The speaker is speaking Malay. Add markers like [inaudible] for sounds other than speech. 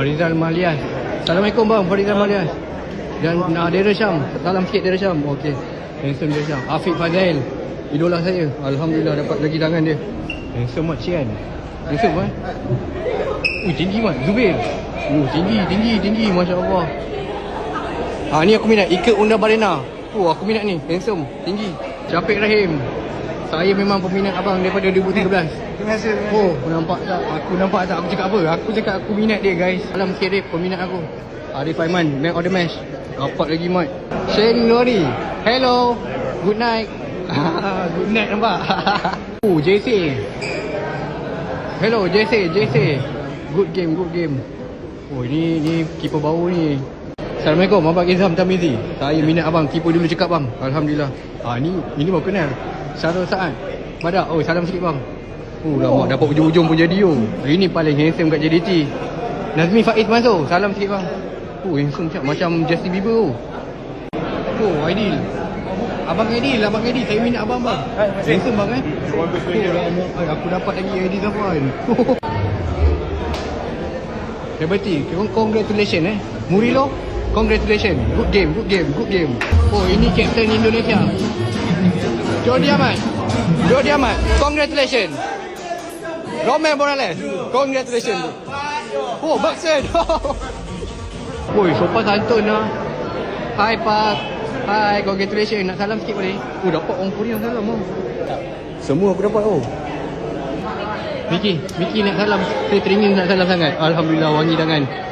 Farizal Malias. Assalamualaikum bang, Farizal Malias. Dan uh, Dera Syam. Salam sikit Dera Syam. Okey. Handsome Dera Syam. Afiq Fadil. Idola saya. Alhamdulillah dapat lagi tangan dia. Handsome Mat Cian. Handsome kan? Ui, tinggi Mat. Zubir. Oh, tinggi, tinggi, tinggi. Masya Allah. Ah ni aku minat Ika Unda Barena. Oh aku minat ni. Handsome, tinggi. Syafiq Rahim. Saya memang peminat abang daripada 2013. Terima kasih. Terima kasih. Oh, nampak tak? Aku nampak tak? Aku cakap apa? Aku cakap aku minat dia guys. Salam sikit Arif, peminat aku. Arif Aiman, man of the match. Rapat lagi mat. Shane Nori. Hello. Good night. [laughs] Good night nampak? [laughs] oh, JC. Hello, JC, JC. Good game, good game. Oh, ini ni keeper baru ni. Assalamualaikum, Abang Izam Tamizi. Saya minat abang, keeper dulu cakap bang. Alhamdulillah. Ah ni ini baru kenal. Syarul Saad. Badak. Oh, salam sikit bang. Oh, lama dapat ujung-ujung pun jadi oh. Ini paling handsome kat JDT. Nazmi Faiz masuk. Salam sikit bang. Oh, handsome macam macam Justin Bieber oh. Oh, Aidil. Abang Aidil, Abang Aidil. Saya minat abang bang. Handsome bang eh. Oh, aku dapat lagi Aidil Zafran. [laughs] Hebatty, congratulations eh. Murilo, congratulations. Good game, good game, good game. Oh, ini captain Indonesia. Jordi Amat. Jordi Amat, congratulations. Roman Morales, congratulations. Oh, Baksen. [laughs] Oi, sopan santun lah. Hai Pak. Hai, congratulations. Nak salam sikit boleh? Oh, dapat orang Korea salam oh. Semua aku dapat oh. Miki, Miki nak salam. Saya teringin nak salam sangat. Alhamdulillah wangi tangan.